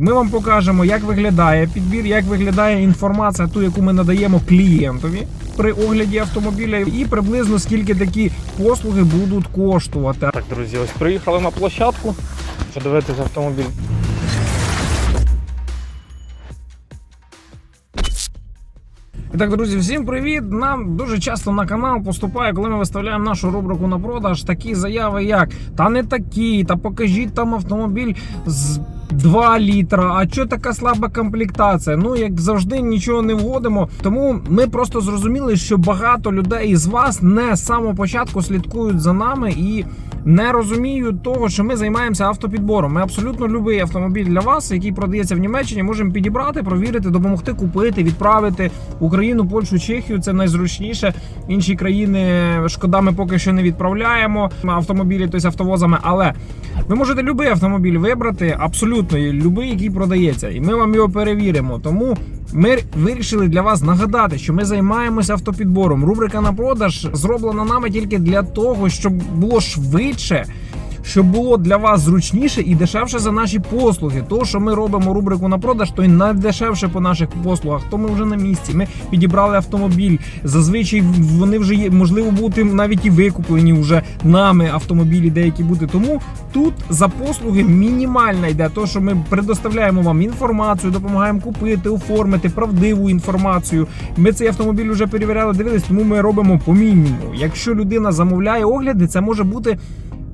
Ми вам покажемо, як виглядає підбір, як виглядає інформація, ту, яку ми надаємо клієнтові при огляді автомобіля, і приблизно скільки такі послуги будуть коштувати. Так, друзі, ось приїхали на площадку. Подивитися автомобіль. І так, друзі, всім привіт! Нам дуже часто на канал поступає, коли ми виставляємо нашу рубрику на продаж, такі заяви, як та не такі, та покажіть там автомобіль з 2 літра. А що така слаба комплектація? Ну як завжди, нічого не вгодимо. Тому ми просто зрозуміли, що багато людей із вас не з самого початку слідкують за нами і не розуміють того, що ми займаємося автопідбором. Ми абсолютно любий автомобіль для вас, який продається в Німеччині, можемо підібрати, провірити, допомогти купити, відправити Україну, Польщу, Чехію. Це найзручніше. Інші країни шкода, ми поки що не відправляємо автомобілі, тобто автовозами. Але ви можете будь-який автомобіль вибрати, абсолютно будь-який, який продається, і ми вам його перевіримо. Тому ми вирішили для вас нагадати, що ми займаємося автопідбором. Рубрика на продаж зроблена нами тільки для того, щоб було швидше. Щоб було для вас зручніше і дешевше за наші послуги. То, що ми робимо рубрику на продаж, то й найдешевше по наших послугах. То ми вже на місці. Ми підібрали автомобіль. Зазвичай вони вже є, можливо бути навіть і викуплені вже нами автомобілі, деякі бути. Тому тут за послуги мінімальна йде. То, що ми предоставляємо вам інформацію, допомагаємо купити, оформити правдиву інформацію. Ми цей автомобіль вже перевіряли, дивились, тому ми робимо по мінімуму. Якщо людина замовляє огляди, це може бути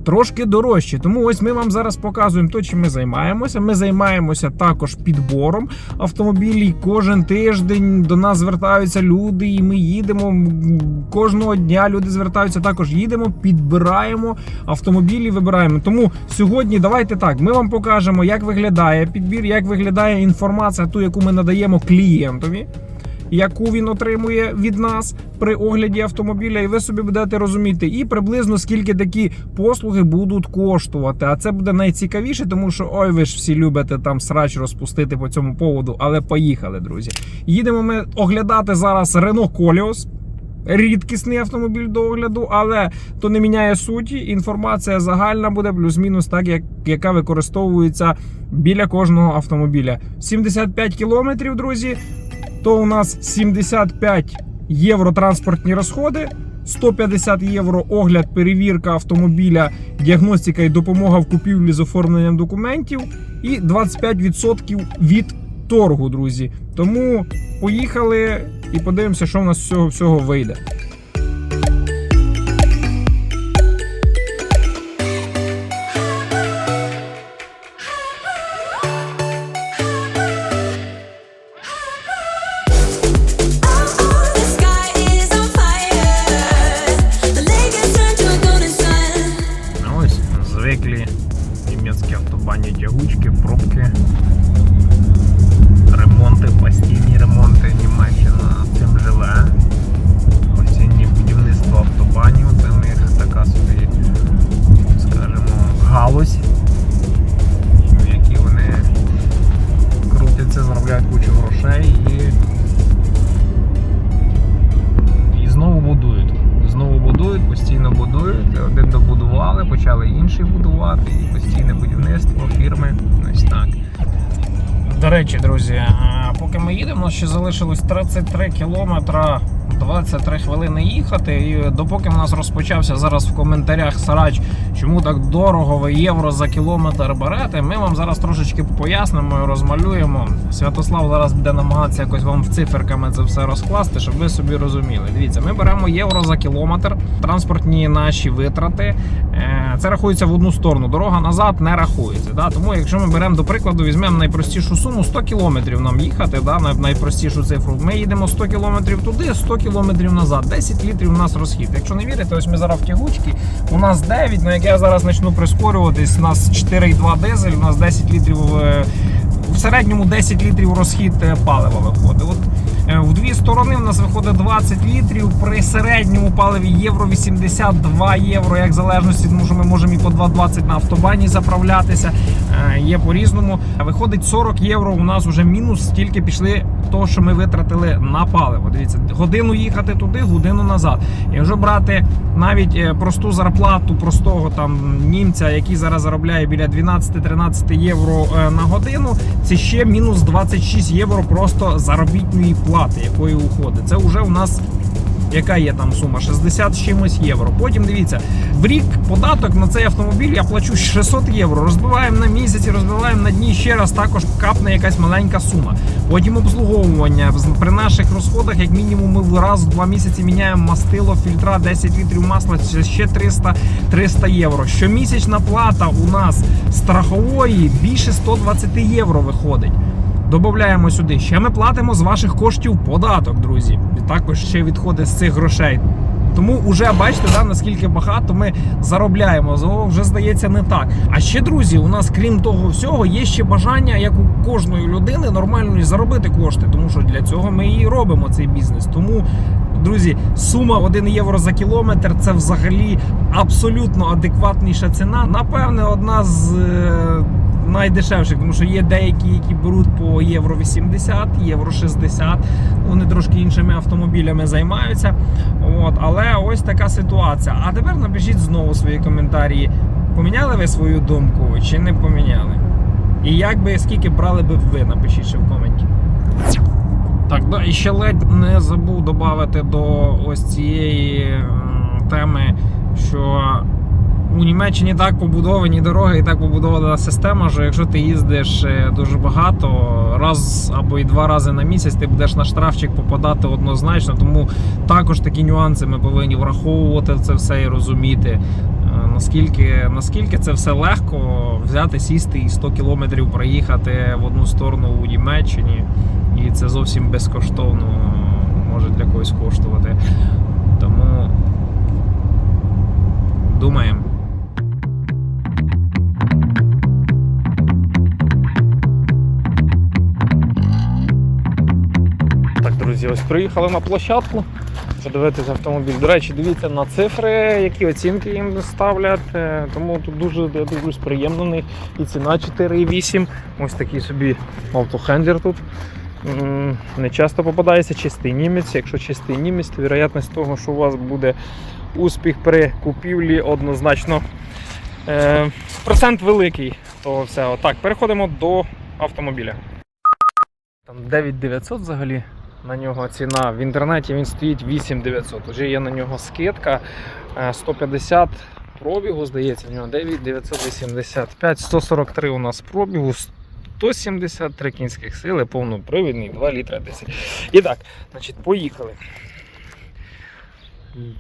трошки дорожче. Тому ось ми вам зараз показуємо то, чим ми займаємося. Ми займаємося також підбором автомобілів. Кожен тиждень до нас звертаються люди, і ми їдемо. Кожного дня люди звертаються. Також їдемо, підбираємо автомобілі, вибираємо. Тому сьогодні давайте так. Ми вам покажемо, як виглядає підбір, як виглядає інформація, ту, яку ми надаємо клієнтові яку він отримує від нас при огляді автомобіля, і ви собі будете розуміти, і приблизно скільки такі послуги будуть коштувати. А це буде найцікавіше, тому що ой, ви ж всі любите там срач розпустити по цьому поводу. Але поїхали, друзі. Їдемо ми оглядати зараз Renault Koleos. Рідкісний автомобіль до огляду, але то не міняє суті. Інформація загальна буде плюс-мінус, так як яка використовується біля кожного автомобіля. 75 кілометрів, друзі то у нас 75 євро транспортні розходи, 150 євро огляд, перевірка автомобіля, діагностика і допомога в купівлі з оформленням документів, і 25% від торгу, друзі. Тому поїхали і подивимося, що в нас з цього всього вийде. Залишилось 33 кілометра, 23 хвилини їхати. І допоки в нас розпочався зараз в коментарях сарач, чому так дорого ви євро за кілометр берете, ми вам зараз трошечки пояснимо і розмалюємо. Святослав зараз буде намагатися якось вам циферками це все розкласти, щоб ви собі розуміли. Дивіться, ми беремо євро за кілометр, транспортні наші витрати. Е, Це рахується в одну сторону. Дорога назад не рахується. Да? Тому, якщо ми беремо до прикладу, візьмемо найпростішу суму 100 кілометрів нам їхати, да? най- найпростішу цифру. Ми їдемо 100 кілометрів туди, 100 кілометрів назад. 10 літрів у нас розхід. Якщо не вірите, ось ми зараз в тягучці. У нас 9, ну як я зараз почну прискорюватись, у нас 4,2 дизель, у нас 10 літрів. е, В середньому 10 літрів розхід е, палива виходить. В дві сторони в нас виходить 20 літрів. При середньому паливі євро 82 євро, як залежності, тому що ми можемо і по 2,20 на автобані заправлятися. Е, Є по-різному. Виходить 40 євро. У нас вже мінус стільки пішли того, що ми витратили на паливо. Дивіться, годину їхати туди, годину назад. Якщо брати навіть е, просту зарплату простого там німця, який зараз заробляє біля 12-13 євро е, на годину, це ще мінус 26 євро просто заробітної плати, якої уходить. Це вже у нас. Яка є там сума? 60 з чимось євро. Потім дивіться, в рік податок на цей автомобіль я плачу 600 євро. Розбиваємо на місяці, розбиваємо на дні ще раз. Також капне якась маленька сума. Потім обслуговування при наших розходах, як мінімум, ми раз в два місяці міняємо мастило, фільтра, 10 літрів масла, ще 300, 300 євро. Щомісячна плата у нас страхової більше 120 євро виходить. Додаємо сюди. Ще ми платимо з ваших коштів податок, друзі. І також ще відходить з цих грошей. Тому вже бачите, да, наскільки багато ми заробляємо. Зо вже здається не так. А ще, друзі, у нас, крім того всього, є ще бажання, як у кожної людини, нормально заробити кошти. Тому що для цього ми і робимо цей бізнес. Тому, друзі, сума 1 євро за кілометр це взагалі абсолютно адекватніша ціна. Напевне, одна з. е, найдешевших, тому що є деякі, які беруть по євро 80, євро 60. Вони трошки іншими автомобілями займаються. От, але ось така ситуація. А тепер напишіть знову свої коментарі. Поміняли ви свою думку чи не поміняли? І як би скільки брали би ви, напишіть ще в коменті. Так, да, і ще ледь не забув додати до ось цієї теми, що у Німеччині так побудовані дороги і так побудована система, що якщо ти їздиш е, дуже багато, раз або і два рази на місяць, ти будеш на штрафчик попадати однозначно. Тому також такі нюанси ми повинні враховувати це все і розуміти. е, Наскільки, наскільки це все легко взяти, сісти і 100 кілометрів проїхати в одну сторону у Німеччині, і це зовсім безкоштовно може для когось коштувати. Тому думаємо. Друзі, ось приїхали на площадку. Подивитися автомобіль. До речі, дивіться на цифри, які оцінки їм ставлять. Е, Тому тут дуже я дивлюсь приємний. І ціна 4,8. Ось такий собі автохендлер тут. Не часто попадається чистий німець. Якщо чистий німець, то вірогідність того, що у вас буде успіх при купівлі однозначно. Е, процент великий того всього. Так, переходимо до автомобіля. Там 9900 взагалі на нього ціна. В інтернеті він стоїть 8900. Вже є на нього скидка е, 150 пробігу, здається, в нього 9985, 143 у нас пробігу, 173 кінських сили, повнопривідний, 2 літра 10. І так, значить, поїхали.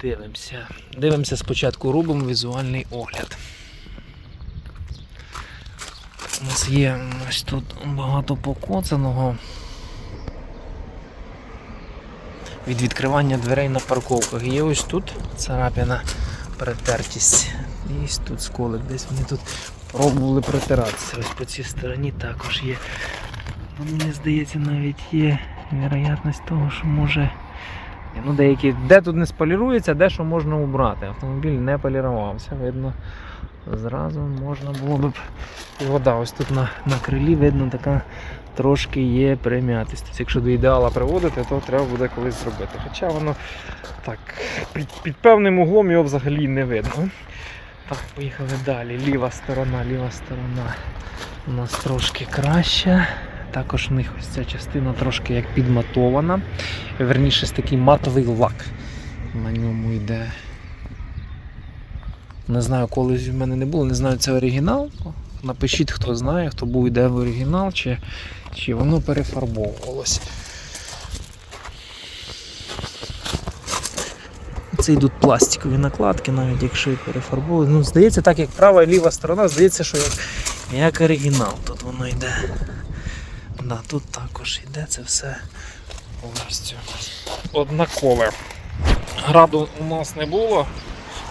Дивимося. Дивимося спочатку, робимо візуальний огляд. У нас є ось тут багато покоцаного. Від відкривання дверей на парковках. Є ось тут царапина, перетертість. І ось тут сколик. Десь вони тут пробували протиратися. Ось по цій стороні також є. Ну, Мені здається, навіть є вероятність того, що може. Ну, деякі, де тут не сполірується, де що можна убрати. Автомобіль не полірувався, видно. Зразу можна було б. І вода ось тут на, на крилі видно така трошки є прим'ятість. Тобто, якщо до ідеала приводити, то треба буде колись зробити. Хоча воно так, під, під певним углом його взагалі не видно. Так, поїхали далі. Ліва сторона, ліва сторона у нас трошки краща. Також в них ось ця частина трошки як підматована. Верніше, такий матовий лак. На ньому йде. Не знаю, колись в мене не було, не знаю, це оригінал. Напишіть, хто знає, хто був йде в оригінал, чи, чи воно перефарбовувалось. Це йдуть пластикові накладки, навіть якщо і перефарбовують. Ну, здається, так як права і ліва сторона, здається, що як, як оригінал тут воно йде. Да, тут також йде це все повністю однакове. Граду у нас не було,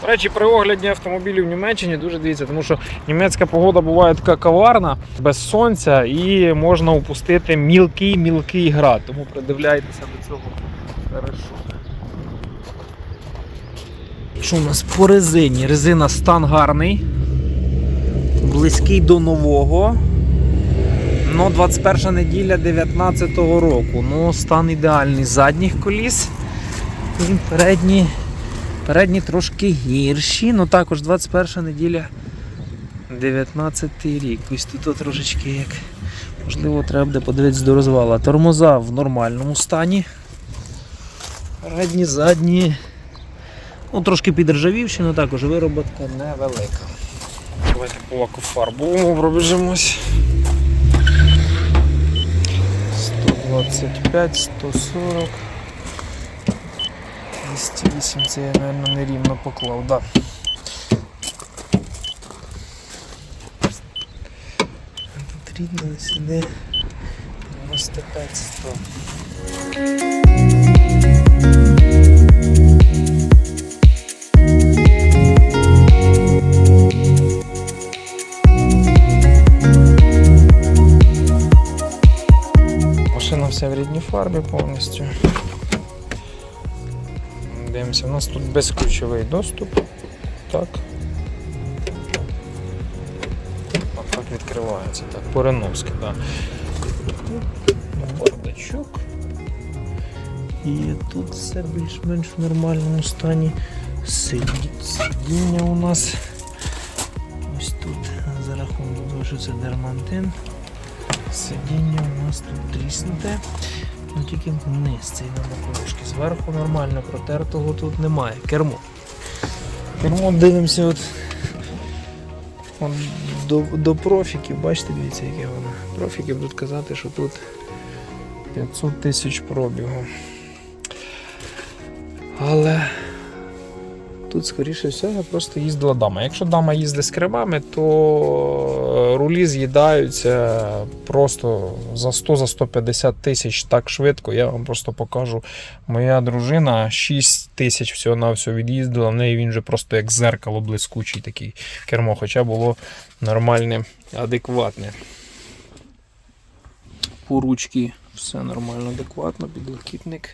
До речі, при огляді автомобілів в Німеччині дуже дивіться, тому що німецька погода буває така коварна, без сонця, і можна упустити мілкий-мілкий град. Тому придивляйтеся до цього хорошо. Що у нас по резині? Резина стан гарний, близький до нового. Ну, 21 неділя 19-го року. Ну, стан ідеальний задніх коліс. І передні, передні трошки гірші. Ну також 21 неділя 19 рік. Ось тут трошечки як. Можливо, треба буде подивитися до розвала. Тормоза в нормальному стані. Передні, задні. Ну, трошки підржавівші, але також вироботка невелика. Давайте по лакофарбовому пробіжимось. 125, 140. 208 це я, мабуть, нерівно поклав, да. Тут рідно сюди 95 100. Фарбі повністю. Дивимося, у нас тут безключовий доступ. Так. А так відкривається. Так, по-реновськи, так. Бардачок. І тут все більш-менш в нормальному стані. Сидіння у нас. Ось тут за рахунок того, що це дермантин. Сидіння у нас тут тріснуте. Ну тільки вниз цей на боковушки. Зверху нормально, протертого тут немає. Кермо. Кермо дивимося от, от до, до профіків. Бачите, дивіться, яке воно. Профіки будуть казати, що тут 500 тисяч пробігу. Але тут, скоріше всього, просто їздила дама. Якщо дама їздить з кремами, то рулі з'їдаються просто за 100-150 тисяч так швидко. Я вам просто покажу. Моя дружина 6 тисяч всього на всього від'їздила. В неї він же просто як зеркало блискучий такий кермо, хоча було нормальне, адекватне. По ручки все нормально, адекватно, підлокітник,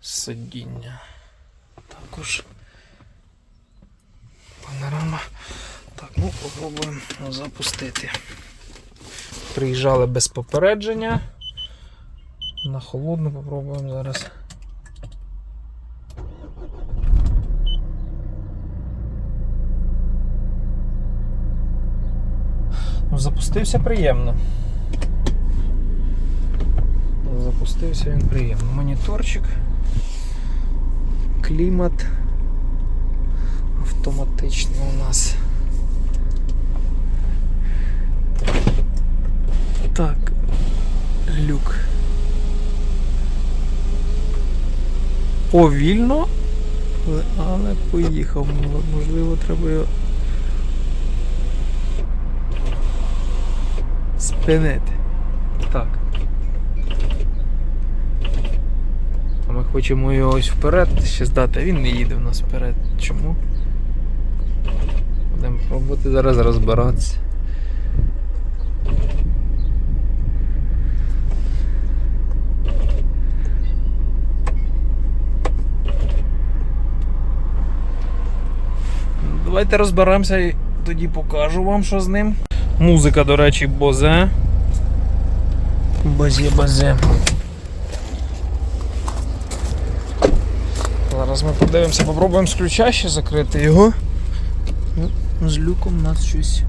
сидіння. Також панорама. Так, ну попробуємо запустити. Приїжджали без попередження. На холодну попробуємо зараз. Ну, Запустився приємно. Запустився він приємно. Моніторчик, клімат автоматичний у нас. Так, люк. Повільно, але, поїхав. Можливо, треба його спинити. Так. А ми хочемо його ось вперед ще здати, він не їде в нас вперед. Чому? Пробувати зараз розбиратися. Давайте розберемося і тоді покажу вам, що з ним. Музика, до речі, Бозе. Базє, базе. Зараз ми подивимося, попробуємо з ключа ще закрити його. З люком нас щось.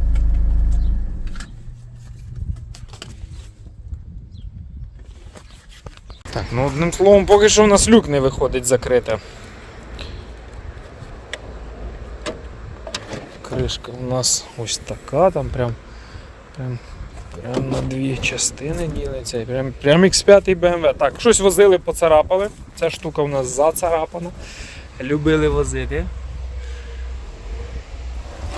Так, ну одним словом, поки що у нас люк не виходить закрити. Кришка у нас ось така, там прям, прям, прям на дві частини ділиться. І Прям, прям X5 BMW. Так, щось возили, поцарапали. Ця штука у нас зацарапана. Любили возити.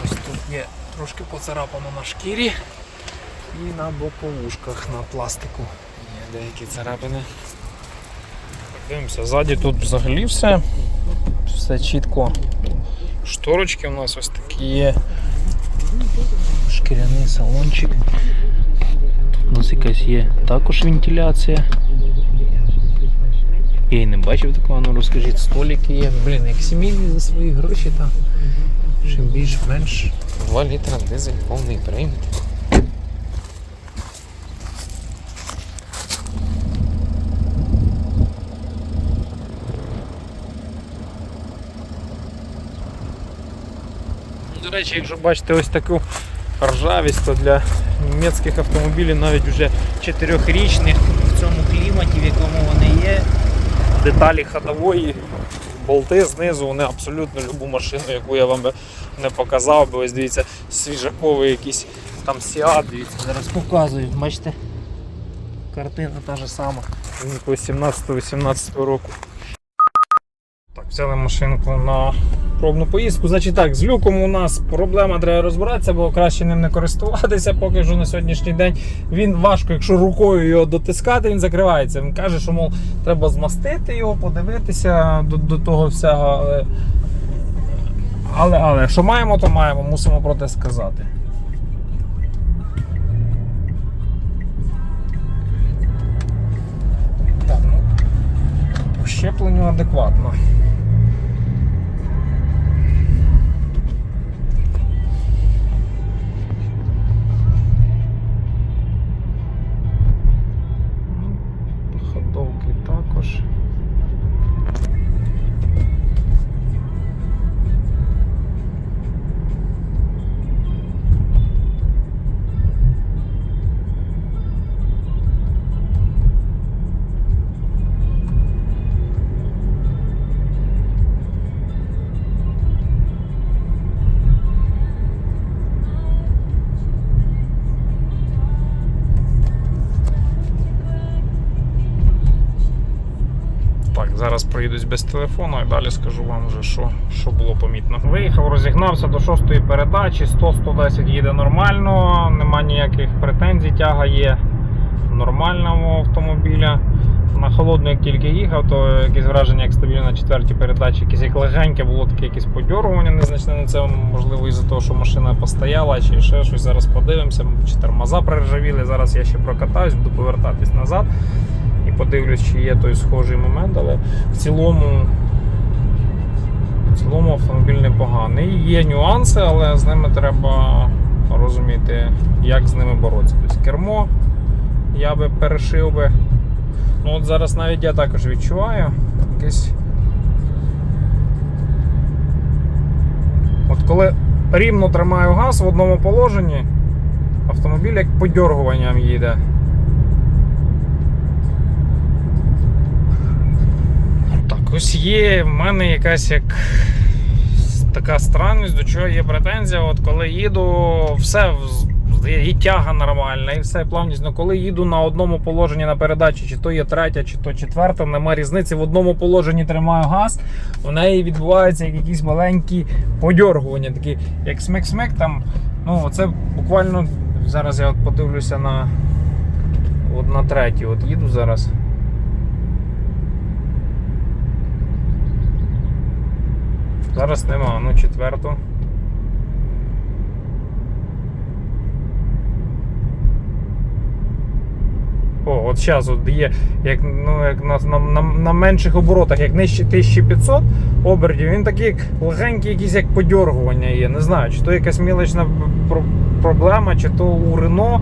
Ось тут є трошки поцарапано на шкірі і на боковушках на пластику. Є деякі царапини. Дивимося, ззаді тут взагалі все, все чітко Шторочки у нас ось такі є. Шкіряний салончик. Тут у нас якась є також вентиляція. Я і не бачив такого, ну розкажіть, столики є. Блін, як сімейні за свої гроші, там. Ще більш-менш 2 літра дизель, повний привід. До речі, якщо бачите ось таку ржавість, то для німецьких автомобілів навіть вже 4-річних в цьому кліматі, в якому вони є, деталі ходової, болти знизу, вони абсолютно любу машину, яку я вам би не показав, бо ось дивіться, свіжаковий якийсь там Сіат, дивіться, зараз показую, бачите, картина та ж сама, якогось 17-18 року. Взяли машинку на пробну поїздку. Значить так, з люком у нас проблема треба розбиратися, бо краще ним не користуватися, поки що на сьогоднішній день. Він важко, якщо рукою його дотискати, він закривається. Він каже, що мов треба змастити його, подивитися до, до того всього. Але, але, але що маємо, то маємо, мусимо про те сказати. Ну, щепленню адекватно. Зараз проїдусь без телефону і далі скажу вам вже, що, що було помітно. Виїхав, розігнався до шостої передачі, 100-110 їде нормально, нема ніяких претензій, тяга є нормальна у автомобіля. На холодну, як тільки їхав, то якісь враження, як стабільно на четвертій передачі, якесь як легеньке, було таке якесь подьоргування незначне на це, можливо, із-за того, що машина постояла, чи ще щось. Зараз подивимося, чи тормоза приржавіли. Зараз я ще прокатаюсь, буду повертатись назад і подивлюсь, чи є той схожий момент, але в цілому, в цілому автомобіль непоганий. Є нюанси, але з ними треба розуміти, як з ними боротися. Тобто кермо я би перешив би. Ну от зараз навіть я також відчуваю якесь. От коли рівно тримаю газ в одному положенні, автомобіль як подьоргуванням їде. Ось є в мене якась як така странність, до чого є претензія. От коли їду, все і тяга нормальна, і все плавність. Ну коли їду на одному положенні на передачі, чи то є третя, чи то четверта, нема різниці. В одному положенні тримаю газ, у неї відбуваються як якісь маленькі подьоргування, такі як смик-смик там. Ну, це буквально зараз я от подивлюся на, от на. От їду зараз. Зараз нема, ну четверту. О, от зараз от є, як, ну, як на, на, на, на менших оборотах, як нижче 1500 обертів, він такий легенький, якийсь як подьоргування є. Не знаю, чи то якась мілочна про- проблема, чи то у Рено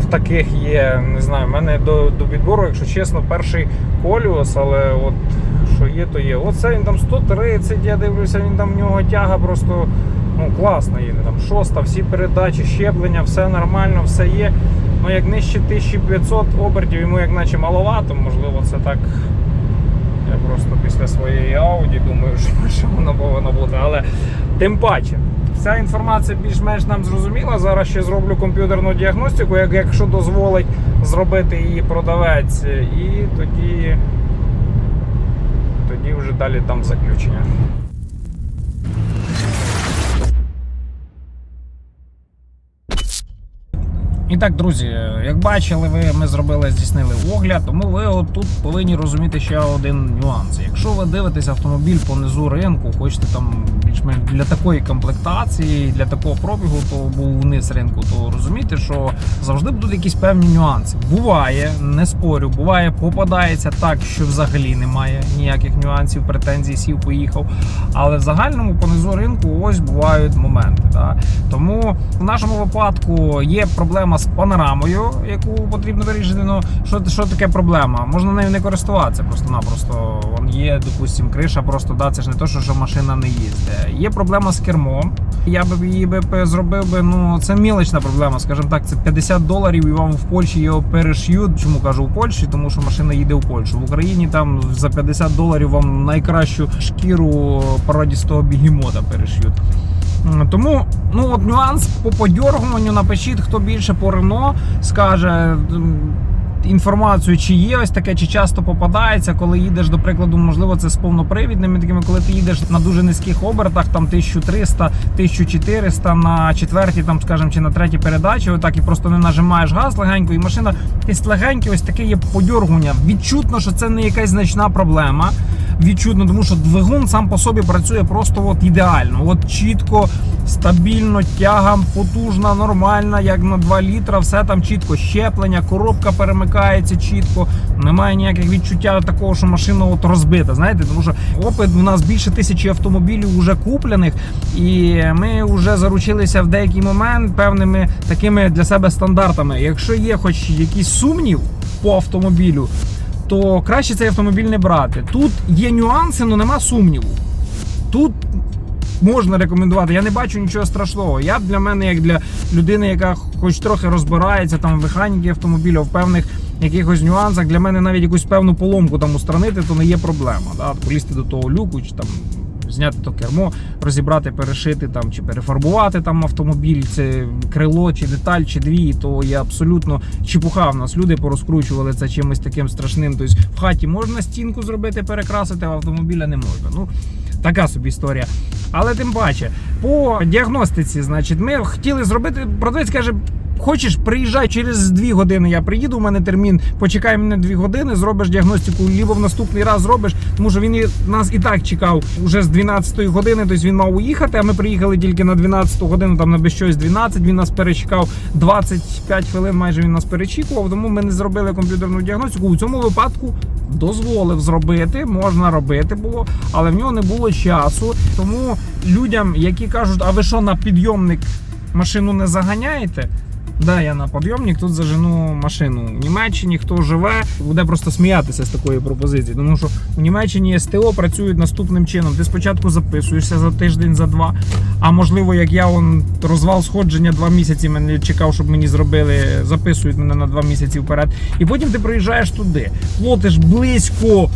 в таких є. Не знаю, в мене до, до відбору, якщо чесно, перший коліос, але от що є, то є. Оце він там 130, я дивлюся, він там в нього тяга просто ну, класно їде. Там шоста, всі передачі, щеплення, все нормально, все є. Ну як нижче 1500 обертів, йому як наче маловато, можливо, це так. Я просто після своєї Audi думаю, що воно повинно бути. Але тим паче, вся інформація більш-менш нам зрозуміла. Зараз ще зроблю комп'ютерну діагностику, як, якщо дозволить зробити її продавець, і тоді, тоді вже далі там заключення. І так, друзі, як бачили, ви ми зробили, здійснили огляд, тому ви отут повинні розуміти ще один нюанс. Якщо ви дивитесь автомобіль по низу ринку, хочете там більш-менш для такої комплектації, для такого пробігу, то був вниз ринку, то розумієте, що завжди будуть якісь певні нюанси. Буває, не спорю, буває, попадається так, що взагалі немає ніяких нюансів, претензій, сів, поїхав. Але в загальному по низу ринку ось бувають моменти. Да? Тому в нашому випадку є проблема з панорамою, яку потрібно вирішити. Ну що, що таке проблема? Можна нею не користуватися просто-напросто. Вон є, допустим, криша, просто да, це ж не то, що, машина не їздить. Є проблема з кермом. Я б її би зробив би. Ну це мілочна проблема, скажімо так, це 50 доларів, і вам в Польщі його переш'ють. Чому кажу в Польщі? Тому що машина їде в Польщу. В Україні там за 50 доларів вам найкращу шкіру породістого бігемота переш'ють. Тому ну от нюанс по подьоргуванню напишіть, хто більше по Рено скаже. Інформацію, чи є ось таке, чи часто попадається, коли їдеш, до прикладу, можливо, це з повнопривідними такими, коли ти їдеш на дуже низьких обертах, там 1300, 1400 на четвертій, там, скажімо, чи на третій передачі, отак і просто не нажимаєш газ легенько, і машина якесь легеньке, ось таке є подьоргування. Відчутно, що це не якась значна проблема. Відчутно, тому що двигун сам по собі працює просто от ідеально. От чітко, стабільно, тяга потужна, нормальна, як на 2 літра, все там чітко. Щеплення, коробка перемикається чітко. Немає ніяких відчуття такого, що машина от розбита. Знаєте, тому що опит у нас більше тисячі автомобілів вже куплених, і ми вже заручилися в деякий момент певними такими для себе стандартами. Якщо є хоч якийсь сумнів по автомобілю, то краще цей автомобіль не брати. Тут є нюанси, але нема сумніву. Тут можна рекомендувати. Я не бачу нічого страшного. Я для мене, як для людини, яка хоч трохи розбирається там в механіки автомобіля, в певних якихось нюансах, для мене навіть якусь певну поломку там устранити, то не є проблема. Да? Полізти до того люку чи там. Зняти то кермо, розібрати, перешити там чи перефарбувати там автомобіль, це крило, чи деталь, чи дві, то є абсолютно чепуха. В нас люди порозкручували це чимось таким страшним. Тобто в хаті можна стінку зробити, перекрасити, а автомобіля не можна. Ну така собі історія. Але тим паче, по діагностиці, значить, ми хотіли зробити. Продавець каже. Хочеш, приїжджай через 2 години. Я приїду. У мене термін. Почекай мене 2 години, зробиш діагностику, лібо в наступний раз зробиш, тому що він і- нас і так чекав уже з 12 години. Тобто він мав уїхати. А ми приїхали тільки на 12 годину, там на без щось 12. Він нас перечекав 25 хвилин. Майже він нас перечікував. Тому ми не зробили комп'ютерну діагностику. У цьому випадку дозволив зробити, можна робити було, але в нього не було часу. Тому людям, які кажуть, а ви що на підйомник машину не заганяєте? Да, я на підйомник тут зажену машину. В Німеччині хто живе, буде просто сміятися з такої пропозиції. Тому що у Німеччині СТО працюють наступним чином. Ти спочатку записуєшся за тиждень, за два. А можливо, як я он розвал сходження два місяці, мене чекав, щоб мені зробили, записують мене на два місяці вперед. І потім ти приїжджаєш туди. Платиш близько.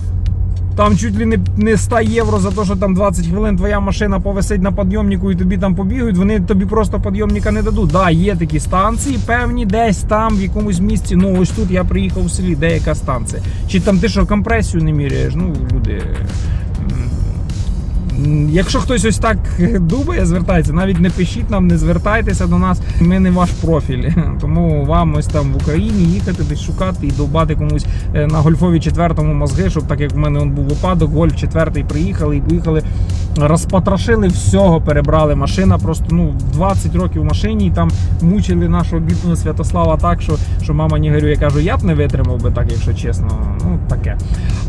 Там чуть ли не, не 100 євро за те, що там 20 хвилин твоя машина повисить на підйомнику і тобі там побігають, вони тобі просто підйомника не дадуть. Да, є такі станції, певні, десь там, в якомусь місці. Ну ось тут я приїхав в селі, деяка станція. Чи там ти що компресію не міряєш? Ну, люди. Якщо хтось ось так думає, звертається, навіть не пишіть нам, не звертайтеся до нас. Ми не ваш профіль. Тому вам ось там в Україні їхати, десь шукати і довбати комусь е, на гольфові четвертому мозги, щоб так як в мене он був випадок, гольф четвертий приїхали і поїхали, розпотрошили всього, перебрали. Машина просто ну 20 років в машині і там мучили нашого бідного Святослава так, що, що мама не горює. Я кажу, я б не витримав би так, якщо чесно. Ну таке.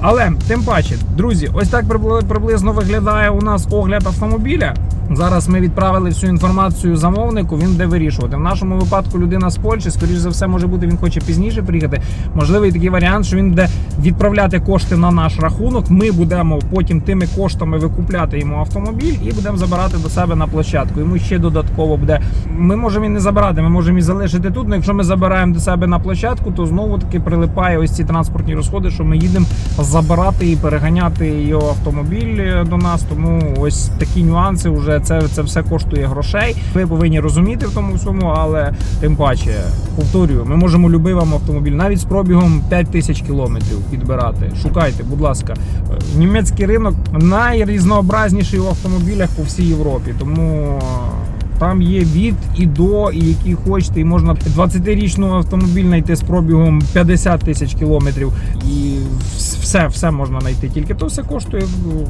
Але тим паче, друзі, ось так приблизно виглядає у нас огляд автомобіля. Зараз ми відправили всю інформацію замовнику. Він буде вирішувати. В нашому випадку людина з Польщі, скоріш за все, може бути, він хоче пізніше приїхати. Можливий такий варіант, що він буде відправляти кошти на наш рахунок. Ми будемо потім тими коштами викупляти йому автомобіль і будемо забирати до себе на площадку. Йому ще додатково буде. Ми можемо і не забирати, ми можемо і залишити тут. але якщо ми забираємо до себе на площадку, то знову таки прилипає ось ці транспортні розходи, що ми їдемо забирати і переганяти його автомобіль е, до нас. Тому ось такі нюанси вже це, це все коштує грошей. Ви повинні розуміти в тому всьому, але тим паче, повторюю, ми можемо любий вам автомобіль навіть з пробігом 5 тисяч кілометрів підбирати. Шукайте, будь ласка. Німецький ринок найрізнообразніший у автомобілях по всій Європі. Тому Там є від і до, і які хочете, і можна 20-річну автомобіль знайти з пробігом 50 тисяч кілометрів. І все, все можна знайти. Тільки то все коштує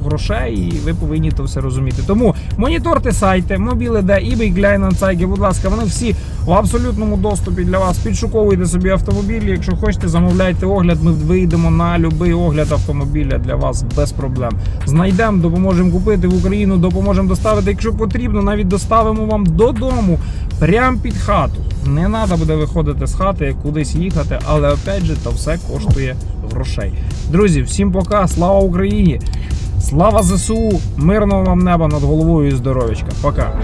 грошей, і ви повинні то все розуміти. Тому моніторте сайти, мобіли, де eBay, Kleinanzeigen, будь ласка, вони всі в абсолютному доступі для вас. Підшуковуйте собі автомобіль. Якщо хочете, замовляйте огляд. Ми вийдемо на будь-який огляд автомобіля для вас без проблем. Знайдемо, допоможемо купити в Україну, допоможемо доставити. Якщо потрібно, навіть доставимо вам додому, прямо під хату. Не треба буде виходити з хати, кудись їхати, але опять же, то все коштує грошей. Друзі, всім пока, слава Україні! Слава ЗСУ! Мирного вам неба над головою і здоров'ячка. Пока!